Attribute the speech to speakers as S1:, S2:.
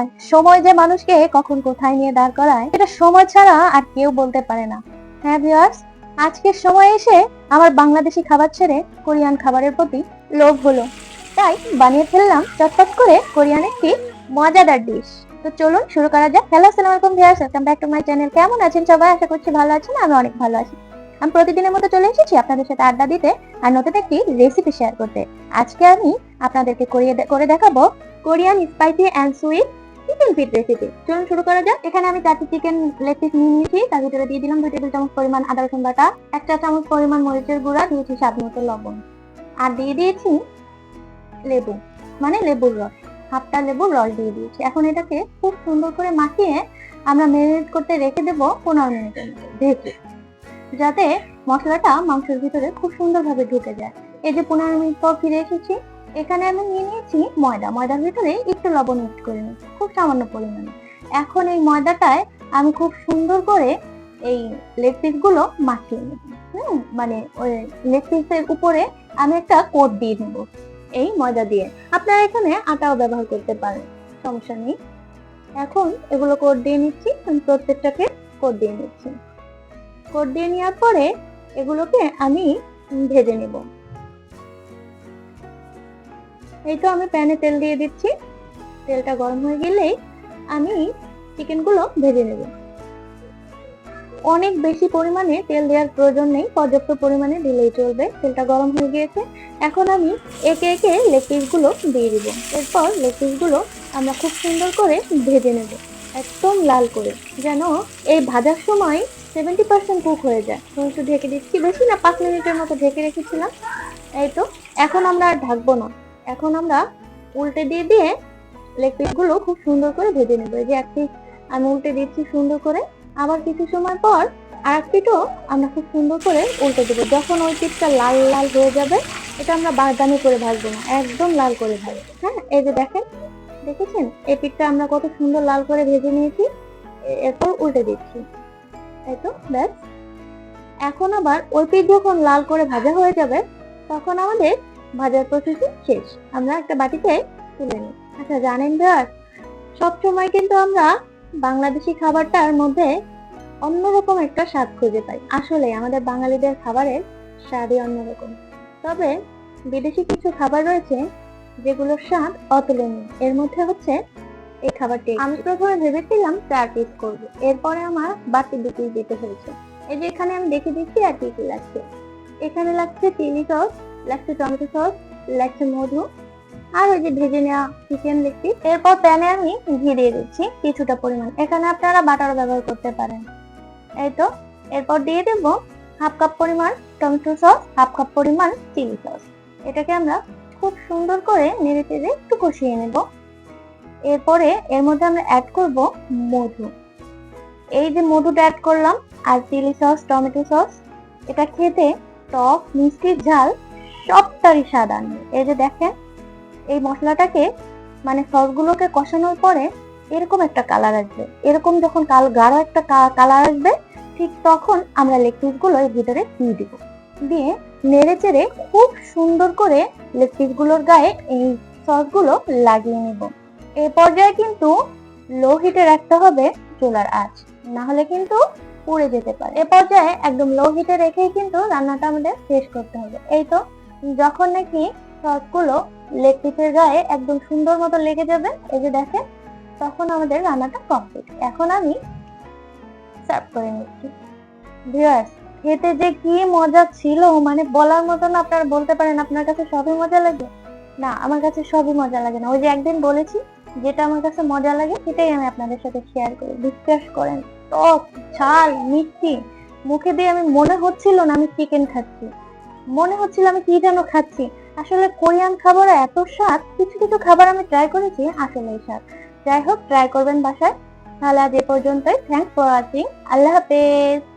S1: হয়। সময় যে মানুষকে কখন কোথায় নিয়ে দাঁড় করায় এটা সময় ছাড়া আর কেউ বলতে পারে না। হ্যাঁ ভিউয়ার্স আজকের সময় এসে আমার বাংলাদেশি খাবার ছেড়ে কোরিয়ান খাবারের প্রতি লোভ হলো। তাই বানিয়ে ফেললাম চটপট করে কোরিয়ান একটি মজাদার ডিশ তো চলুন শুরু করা যাক। হ্যালো আসসালামু আলাইকুম viewers welcome back to my channel কেমন আছেন সবাই? আশা করছি ভালো আছেন, আমি অনেক ভালো আছি। আমি প্রতিদিনের মতো চলে এসেছি আপনাদের সাথে আড্ডা দিতে আর নতুন একটি রেসিপি শেয়ার করতে। আজকে আমি আপনাদেরকে করে দেখাবো Korean spicy and sweet chicken fit recipe চলুন শুরু করা যাক। এখানে আমি চারটি চিকেন লেগ পিস নিয়ে নিয়েছি। তার ভিতরে দিয়ে দিলাম দুই টেবিল চামচ পরিমাণ আদা রসুন বাটা এক চা চামচ পরিমাণ মরিচের গুঁড়া, দিয়েছি স্বাদ মতো লবণ। আর দিয়ে দিয়েছি লেবু মানে লেবুর রস। হাফটা লেবুর রস দিয়ে দিয়েছি। এখন এটাকে খুব সুন্দর করে মাখিয়ে আমরা ম্যারিনেট করতে রেখে দেবো পনেরো মিনিটের মতো ঢেকে। যাতে মশলাটা মাংসের ভিতরে খুব সুন্দরভাবে ঢুকে যায়। এই যে পনেরো মিনিট পর ফিরে এসেছি। এখানে আমি নিয়ে নিয়েছি ময়দা। ময়দার ভিতরে একটু লবণ মিক্স করে নিয়েছি, খুব সামান্য পরিমাণে। এখন এই ময়দাটায় আমি খুব সুন্দর করে এই লেগ পিসগুলো মাখিয়ে নেব। হুম মানে ওই লেগ পিসের উপরে আমি একটা কোট দিয়ে নেব এই ময়দা দিয়ে। আপনারা এখানে আটাও ব্যবহার করতে পারেন, সমস্যা নেই। এখন এগুলো কোট দিয়ে নিচ্ছি, আমি প্রত্যেকটাকে কোট দিয়ে নিচ্ছি। কোট দিয়ে নেওয়ার পরে এগুলোকে আমি ভেজে নেব। এই তো আমি প্যানে তেল দিয়ে দিচ্ছি। তেলটা গরম হয়ে গেলেই আমি চিকেনগুলো ভেজে নেব। অনেক বেশি পরিমাণে তেল দেওয়ার প্রয়োজন নেই, পর্যাপ্ত পরিমাণে দিলেই চলবে। তেলটা গরম হয়ে গিয়েছে। এখন আমি একে একে লেগ পিসগুলো দিয়ে দিব। এরপর লেগ পিসগুলো আমরা খুব সুন্দর করে ভেজে নেব। একদম লাল করে, যেন এই ভাজার সময় সেভেন্টি পার্সেন্ট কুক হয়ে যায়। তো একটু ঢেকে দিচ্ছি। বেশি না, পাঁচ মিনিটের মতো ঢেকে রেখেছিলাম। এই তো, এখন আমরা আর ঢাকবো না। এখন আমরা উল্টে দিয়ে দিয়ে লেগ পিসগুলো খুব সুন্দর করে ভেজে নেব। এই যে এক পিস আমি উল্টে দিচ্ছি সুন্দর করে। আবার কিছু সময় পর আর এক পিঠও আমরা খুব সুন্দর করে উল্টে দেবো। যখন ওই পিঠটা লাল লাল হয়ে যাবে, এটা আমরা বাদামি করে ভাজবো না, একদম লাল করে ভাজবো। হ্যাঁ এই যে দেখেন, দেখেছেন? এই পিঠটা আমরা কত সুন্দর লাল করে ভেজে নিয়েছি। এরপর উল্টে দিচ্ছি। তাই তো, ব্যাস। এখন আবার ওই পিঠ যখন লাল করে ভাজা হয়ে যাবে, তখন আমাদের ভাজার প্রসেসিং শেষ। আমরা একটা বাটিতে তুলে নিই। আচ্ছা জানেন ভার সবসময় কিন্তু আমরা বাংলাদেশি খাবারটার মধ্যে অন্যরকম একটা স্বাদ খুঁজে পাই। আসলে আমাদের বাঙালিদের খাবারের স্বাদই অন্যরকম। তবে বিদেশি কিছু খাবার রয়েছে যেগুলোর স্বাদ অতুলনীয়। এর মধ্যে হচ্ছে এই খাবারটি। আমি প্রথমে ভেবেছিলাম চার পিস করব। এরপরে আমার বাড়তি দু পিস দিতে হয়েছে। এই যে এখানে আমি দেখে দিচ্ছি আর কি কি লাগছে। এখানে লাগছে চিলি সস লাগছে টমেটো সস লাগছে মধু, আর ওই যে ভেজে নেওয়া চিকেন দেখছি এরপর প্যানে আমি ঘি দিয়ে দিচ্ছি কিছুটা পরিমাণ। এখানে আপনারা বাটারও ব্যবহার করতে পারেন। এই তো, এরপর দিয়ে দেব হাফ কাপ পরিমাণ টমেটো সস হাফ কাপ পরিমাণ চিলি সস এটাকে আমরা খুব সুন্দর করে নেড়ে চেড়ে একটু কষিয়ে নেব। এরপরে এর মধ্যে আমরা অ্যাড করব মধু। এই যে মধুটা অ্যাড করলাম, আর চিলি সস টমেটো সস, এটা খেতে টক মিষ্টির ঝাল সবটারই স্বাদ আনবে। এই যে দেখেন, এই মশলাটাকে মানে সসগুলোকে কষানোর পরে এরকম একটা কালার আসবে। এরকম যখন কাল, গাঢ় একটা কালার আসবে, ঠিক তখন আমরা লেগ পিসগুলো এর ভিতরে দিয়ে দিব। দিয়ে নেড়ে চেড়ে খুব সুন্দর করে লেগ পিসগুলোর গায়ে এই সসগুলো লাগিয়ে নেব। এ পর্যায়ে কিন্তু লো হিটে রাখতে হবে চুলার আঁচ। না হলে কিন্তু পুড়ে যেতে পারে। এ পর্যায়ে একদম লো হিটে রেখেই কিন্তু রান্নাটা আমাদের শেষ করতে হবে। এই তো যখন নাকি সসগুলো লেগ পিসের গায়ে একদম সুন্দর মতো লেগে যাবে, এই যে দেখেন, তখন আমাদের রান্নাটা কমপ্লিট এখন আমি সার্ভ করে নিচ্ছি। খেতে যে কি মজা ছিল মানে বলার মতন আপনারা বলতে পারেন আপনার কাছে সবই মজা লাগে? না, আমার কাছে সবই মজা লাগে না। ওই যে একদিন বলেছি, যেটা আমার কাছে মজা লাগে, সেটাই আমি আপনাদের সাথে শেয়ার করি। বিশ্বাস করেন, টক, ঝাল, মিষ্টি, মুখে দিয়ে আমি মনে হচ্ছিল না আমি চিকেন খাচ্ছি। মনে হচ্ছিল আমি কি যেন খাচ্ছি। আসলে কোরিয়ান খাবার এত স্বাদ, কিছু কিছু খাবার আমি ট্রাই করেছি আসলে স্বাদ। যাই হোক ট্রাই করবেন বাসায়। তাহলে আজ এ পর্যন্তই। থ্যাংকস ফর ওয়াচিং আল্লাহ হাফেজ।